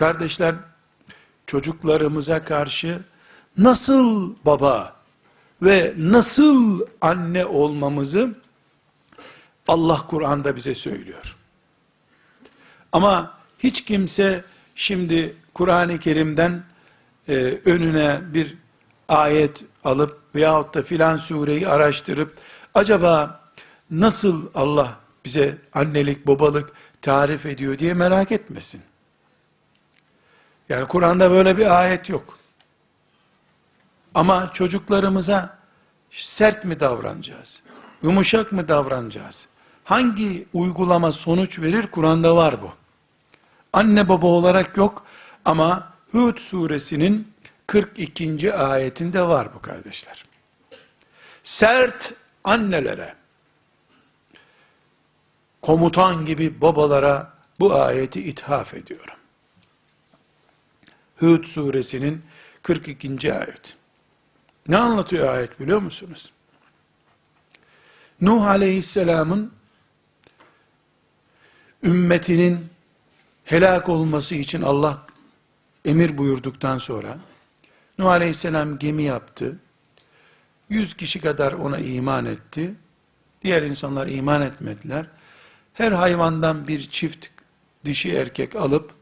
Kardeşler, çocuklarımıza karşı nasıl baba ve nasıl anne olmamızı Allah Kur'an'da bize söylüyor. Ama hiç kimse şimdi Kur'an-ı Kerim'den e, önüne bir ayet alıp veyahut da filan sureyi araştırıp acaba nasıl Allah bize annelik babalık tarif ediyor diye merak etmesin. Yani Kur'an'da böyle bir ayet yok. Ama çocuklarımıza sert mi davranacağız? Yumuşak mı davranacağız? Hangi uygulama sonuç verir? Kur'an'da var bu. Anne baba olarak yok ama Hud suresinin 42. ayetinde var bu kardeşler. Sert annelere, komutan gibi babalara bu ayeti ithaf ediyorum. Hud suresinin 42. ayet. Ne anlatıyor ayet biliyor musunuz? Nuh aleyhisselamın ümmetinin helak olması için Allah emir buyurduktan sonra Nuh aleyhisselam gemi yaptı. Yüz kişi kadar ona iman etti. Diğer insanlar iman etmediler. Her hayvandan bir çift dişi erkek alıp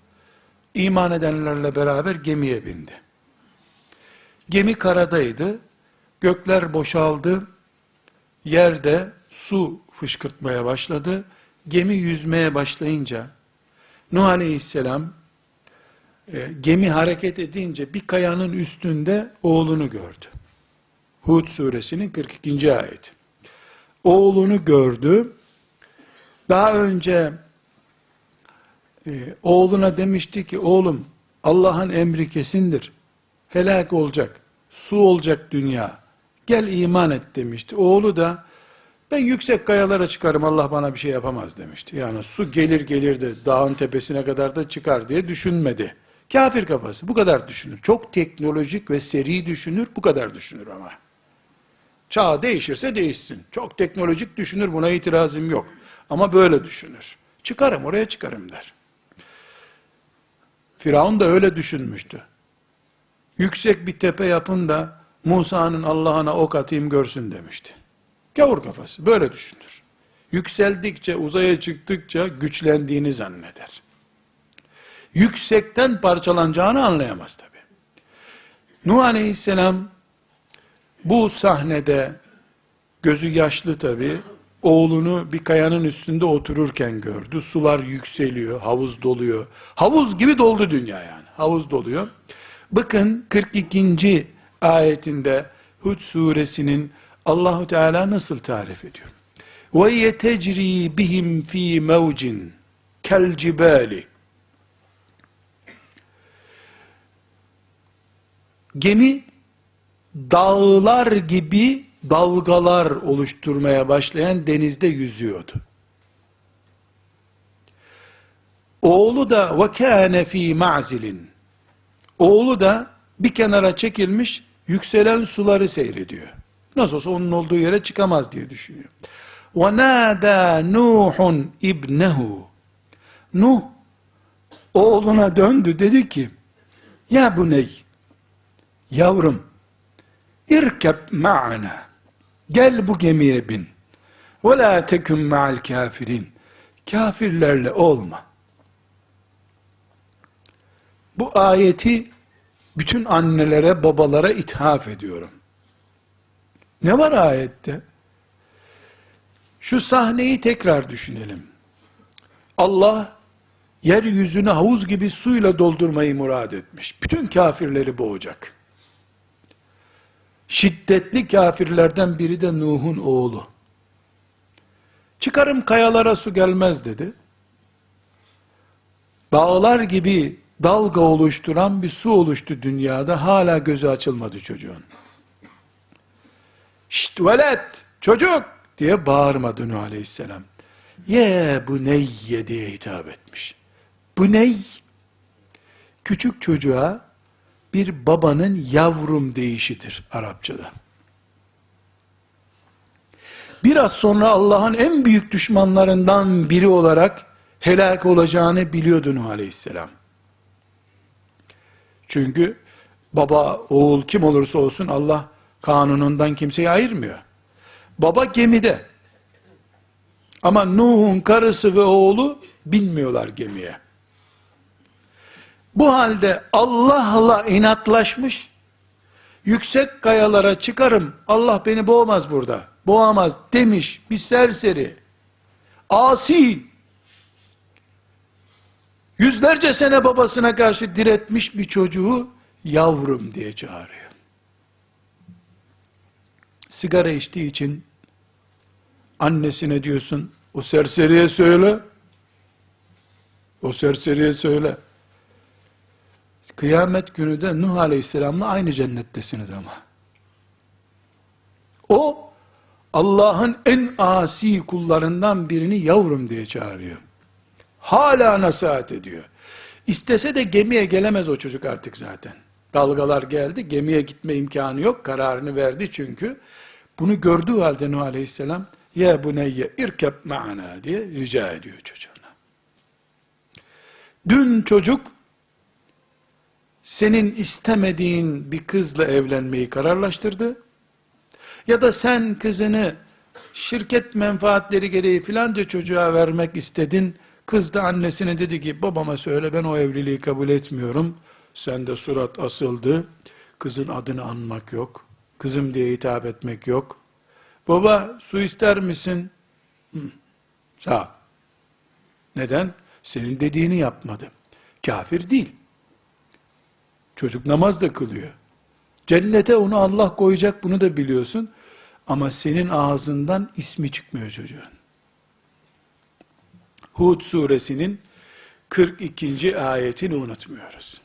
iman edenlerle beraber gemiye bindi. Gemi karadaydı. Gökler boşaldı. Yerde su fışkırtmaya başladı. Gemi yüzmeye başlayınca Nuh Aleyhisselam e, gemi hareket edince bir kayanın üstünde oğlunu gördü. Hud suresinin 42. ayet. Oğlunu gördü. Daha önce e, oğluna demişti ki oğlum Allah'ın emri kesindir. Helak olacak. Su olacak dünya. Gel iman et demişti. Oğlu da ben yüksek kayalara çıkarım Allah bana bir şey yapamaz demişti. Yani su gelir gelir de dağın tepesine kadar da çıkar diye düşünmedi. Kafir kafası bu kadar düşünür. Çok teknolojik ve seri düşünür bu kadar düşünür ama. Çağ değişirse değişsin. Çok teknolojik düşünür buna itirazım yok. Ama böyle düşünür. Çıkarım oraya çıkarım der. Firavun da öyle düşünmüştü. Yüksek bir tepe yapın da Musa'nın Allah'ına ok atayım görsün demişti. Gavur kafası böyle düşünür. Yükseldikçe uzaya çıktıkça güçlendiğini zanneder. Yüksekten parçalanacağını anlayamaz tabi. Nuh Aleyhisselam bu sahnede gözü yaşlı tabi oğlunu bir kayanın üstünde otururken gördü. Sular yükseliyor, havuz doluyor. Havuz gibi doldu dünya yani. Havuz doluyor. Bakın 42. ayetinde Hud suresinin Allahu Teala nasıl tarif ediyor? Ve yetecri bihim fi mevcin kel cibali. Gemi dağlar gibi dalgalar oluşturmaya başlayan denizde yüzüyordu. Oğlu da ve kâne fî ma'zilin. Oğlu da bir kenara çekilmiş yükselen suları seyrediyor. Nasıl olsa onun olduğu yere çıkamaz diye düşünüyor. وَنَادَى نُوحٌ ibnehu. Nuh oğluna döndü dedi ki ya bu ney? Yavrum irkeb ma'ana gel bu gemiye bin ve la tekun ma'al kafirin kafirlerle olma bu ayeti bütün annelere babalara ithaf ediyorum ne var ayette? Şu sahneyi tekrar düşünelim. Allah yeryüzünü havuz gibi suyla doldurmayı murad etmiş. Bütün kafirleri boğacak. Şiddetli kafirlerden biri de Nuh'un oğlu. Çıkarım kayalara su gelmez dedi. Dağlar gibi dalga oluşturan bir su oluştu dünyada. Hala gözü açılmadı çocuğun. Şşt velet, çocuk diye bağırmadı Nuh Aleyhisselam. Ye bu neyye diye hitap etmiş. Bu ney? Küçük çocuğa bir babanın yavrum deyişidir Arapçada. Biraz sonra Allah'ın en büyük düşmanlarından biri olarak helak olacağını biliyordu Nuh Aleyhisselam. Çünkü baba, oğul kim olursa olsun Allah kanunundan kimseyi ayırmıyor. Baba gemide. Ama Nuh'un karısı ve oğlu binmiyorlar gemiye. Bu halde Allah'la inatlaşmış, yüksek kayalara çıkarım, Allah beni boğmaz burada, boğamaz demiş bir serseri, asi, yüzlerce sene babasına karşı diretmiş bir çocuğu yavrum diye çağırıyor. Sigara içtiği için annesine diyorsun, o serseriye söyle, o serseriye söyle. Kıyamet günü de Nuh Aleyhisselam'la aynı cennettesiniz ama. O Allah'ın en asi kullarından birini yavrum diye çağırıyor. Hala nasihat ediyor. İstese de gemiye gelemez o çocuk artık zaten. Dalgalar geldi, gemiye gitme imkanı yok. Kararını verdi çünkü. Bunu gördüğü halde Nuh Aleyhisselam, ya buneyye irkeb ma'ana diye rica ediyor çocuğuna. Dün çocuk, senin istemediğin bir kızla evlenmeyi kararlaştırdı. Ya da sen kızını şirket menfaatleri gereği filanca çocuğa vermek istedin. Kız da annesine dedi ki babama söyle ben o evliliği kabul etmiyorum. Sen de surat asıldı. Kızın adını anmak yok. Kızım diye hitap etmek yok. Baba su ister misin? Hı, sağ. Neden? Senin dediğini yapmadı. Kafir değil. Çocuk namaz da kılıyor. Cennete onu Allah koyacak bunu da biliyorsun. Ama senin ağzından ismi çıkmıyor çocuğun. Hud suresinin 42. ayetini unutmuyoruz.